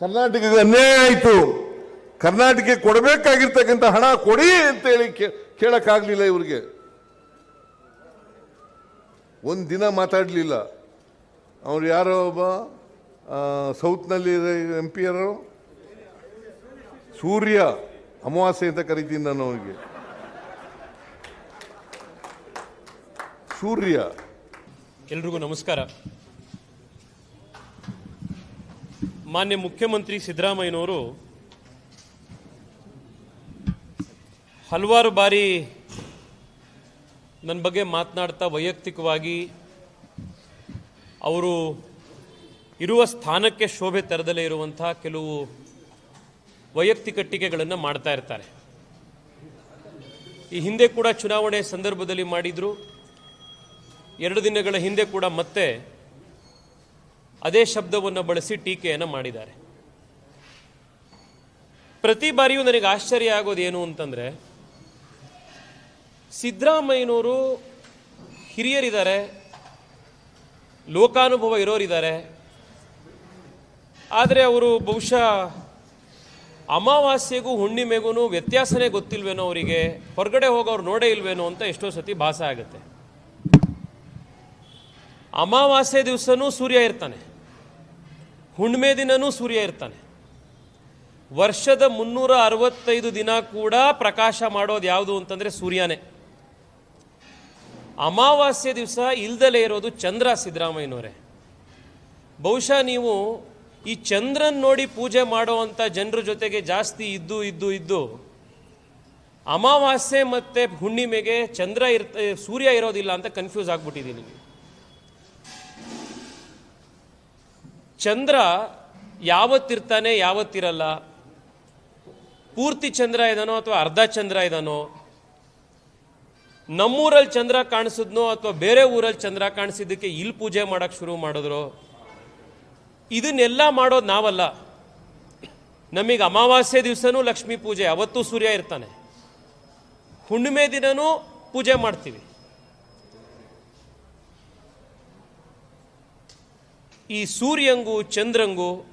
ಕರ್ನಾಟಕಕ್ಕೆ ಅನ್ಯಾಯ ಆಯಿತು. ಕರ್ನಾಟಕಕ್ಕೆ ಕೊಡಬೇಕಾಗಿರ್ತಕ್ಕಂಥ ಹಣ ಕೊಡಿ ಅಂತೇಳಿ ಕೇ- ಇವರಿಗೆ. ಒಂದು ದಿನ ಮಾತಾಡಲಿಲ್ಲ. ಅವ್ರು ಯಾರೋ ಒಬ್ಬ ಸೌತ್ನಲ್ಲಿ ಎಂ ಪಿ ಯಾರು? ಸೂರ್ಯ, ಅಮಾವಾಸ್ಯೆ ಅಂತ ಕರಿತೀನಿ ನಾನು ಅವನಿಗೆ. ಸೂರ್ಯ. ಎಲ್ರಿಗೂ ನಮಸ್ಕಾರ. ಮಾನ್ಯ ಮುಖ್ಯಮಂತ್ರಿ ಸಿದ್ದರಾಮಯ್ಯನವರು ಹಲವಾರು ಬಾರಿ ನನ್ನ ಬಗ್ಗೆ ಮಾತನಾಡ್ತಾ ವೈಯಕ್ತಿಕವಾಗಿ ಅವರು ಇರುವ ಸ್ಥಾನಕ್ಕೆ ಶೋಭೆ ತರದಲ್ಲೇ ಇರುವಂಥ ಕೆಲವು ವೈಯಕ್ತಿಕ ಟೀಕೆಗಳನ್ನು ಮಾಡ್ತಾ ಇರ್ತಾರೆ. ಈ ಹಿಂದೆ ಕೂಡ ಚುನಾವಣೆ ಸಂದರ್ಭದಲ್ಲಿ ಮಾಡಿದ್ರು. ಎರಡು ದಿನಗಳ ಹಿಂದೆ ಕೂಡ ಮತ್ತೆ ಅದೇ ಶಬ್ದವನ್ನು ಬಳಸಿ ಟೀಕೆಯನ್ನು ಮಾಡಿದ್ದಾರೆ. ಪ್ರತಿ ಬಾರಿಯೂ ನನಗೆ ಆಶ್ಚರ್ಯ ಆಗೋದು ಏನು ಅಂತಂದರೆ, ಸಿದ್ದರಾಮಯ್ಯನವರು ಹಿರಿಯರಿದ್ದಾರೆ, ಲೋಕಾನುಭವ ಇರೋರಿದ್ದಾರೆ, ಆದರೆ ಅವರು ಬಹುಶಃ ಅಮಾವಾಸ್ಯೆಗೂ ಹುಣ್ಣಿಮೆಗೂ ವ್ಯತ್ಯಾಸನೇ ಗೊತ್ತಿಲ್ವೇನೋ ಅವರಿಗೆ, ಹೊರಗಡೆ ಹೋಗೋರು ನೋಡೇ ಇಲ್ವೇನೋ ಅಂತ ಎಷ್ಟೋ ಸತಿ ಭಾಸ ಆಗುತ್ತೆ. ಅಮಾವಾಸ್ಯೆ ದಿವಸನೂ ಸೂರ್ಯ ಇರ್ತಾನೆ. ಹುಣ್ಣಿಮೆ ದಿನನೂ ಸೂರ್ಯ ಇರ್ತಾನೆ. ವರ್ಷದ ಮುನ್ನೂರ ಅರವತ್ತೈದು ದಿನ ಕೂಡ ಪ್ರಕಾಶ ಮಾಡೋದು ಯಾವುದು ಅಂತಂದರೆ ಸೂರ್ಯನೇ. ಅಮಾವಾಸ್ಯೆ ದಿವಸ ಇಲ್ದಲೇ ಇರೋದು ಚಂದ್ರ ಸಿದ್ದರಾಮಯ್ಯನವರೇ. ಬಹುಶಃ ನೀವು ಈ ಚಂದ್ರನ್ ನೋಡಿ ಪೂಜೆ ಮಾಡುವಂಥ ಜನರ ಜೊತೆಗೆ ಜಾಸ್ತಿ ಇದ್ದು ಇದ್ದು ಇದ್ದು ಅಮಾವಾಸ್ಯೆ ಮತ್ತು ಹುಣ್ಣಿಮೆಗೆ ಚಂದ್ರ ಇರ್ತ, ಸೂರ್ಯ ಇರೋದಿಲ್ಲ ಅಂತ ಕನ್ಫ್ಯೂಸ್ ಆಗ್ಬಿಟ್ಟಿದ್ದೀನಿ ಚಂದ್ರ ಯಾವತ್ತಿರ್ತಾನೆ ಯಾವತ್ತಿರಲ್ಲ? ಪೂರ್ತಿ ಚಂದ್ರ ಇದಾನೋ ಅಥವಾ ಅರ್ಧ ಚಂದ್ರ ಇದಾನೋ? ನಮ್ಮೂರಲ್ಲಿ ಚಂದ್ರ ಕಾಣಿಸಿದ್ನೋ ಅಥವಾ ಬೇರೆ ಊರಲ್ಲಿ ಚಂದ್ರ ಕಾಣಿಸಿದ್ದಕ್ಕೆ ಇಲ್ಲಿ ಪೂಜೆ ಮಾಡಕ್ಕೆ ಶುರು ಮಾಡಿದ್ರು? ಇದನ್ನೆಲ್ಲ ಮಾಡೋದು ನಾವಲ್ಲ. ನಮಗೆ ಅಮಾವಾಸ್ಯೆ ದಿವಸನೂ ಲಕ್ಷ್ಮೀ ಪೂಜೆ, ಅವತ್ತು ಸೂರ್ಯ ಇರ್ತಾನೆ. ಹುಣ್ಣಿಮೆ ದಿನನೂ ಪೂಜೆ ಮಾಡ್ತೀವಿ. ಈ ಸೂರ್ಯಂಗೂ, ಚಂದ್ರಂಗೂ,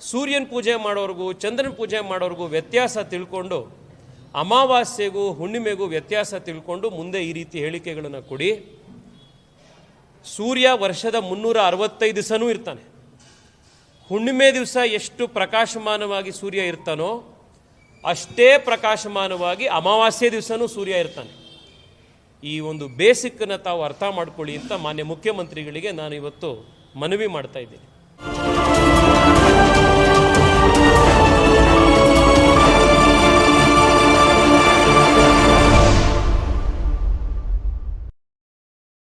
ಸೂರ್ಯನ ಪೂಜೆ ಮಾಡೋರ್ಗೂ, ಚಂದ್ರನ ಪೂಜೆ ಮಾಡೋರ್ಗೂ ವ್ಯತ್ಯಾಸ ತಿಳ್ಕೊಂಡು, ಅಮಾವಾಸ್ಯೆಗೂ, ಹುಣ್ಣಿಮೆಗೂ ವ್ಯತ್ಯಾಸ ತಿಳ್ಕೊಂಡು ಮುಂದೆ ಈ ರೀತಿ ಹೇಳಿಕೆಗಳನ್ನು ಕೊಡಿ. ಸೂರ್ಯ ವರ್ಷದ ಮುನ್ನೂರ ಅರವತ್ತೈದು ದಿವಸನೂ ಇರ್ತಾನೆ. ಹುಣ್ಣಿಮೆ ದಿವಸ ಎಷ್ಟು ಪ್ರಕಾಶಮಾನವಾಗಿ ಸೂರ್ಯ ಇರ್ತಾನೋ, ಅಷ್ಟೇ ಪ್ರಕಾಶಮಾನವಾಗಿ ಅಮಾವಾಸ್ಯೆ ದಿವಸನೂ ಸೂರ್ಯ ಇರ್ತಾನೆ. ಈ ಒಂದು ಬೇಸಿಕ್ಕನ್ನು ತಾವು ಅರ್ಥ ಮಾಡ್ಕೊಳ್ಳಿ ಅಂತ ಮಾನ್ಯ ಮುಖ್ಯಮಂತ್ರಿಗಳಿಗೆ ನಾನು ಇವತ್ತು ಮನವಿ ಮಾಡ್ತಾ ಇದ್ದೀನಿ.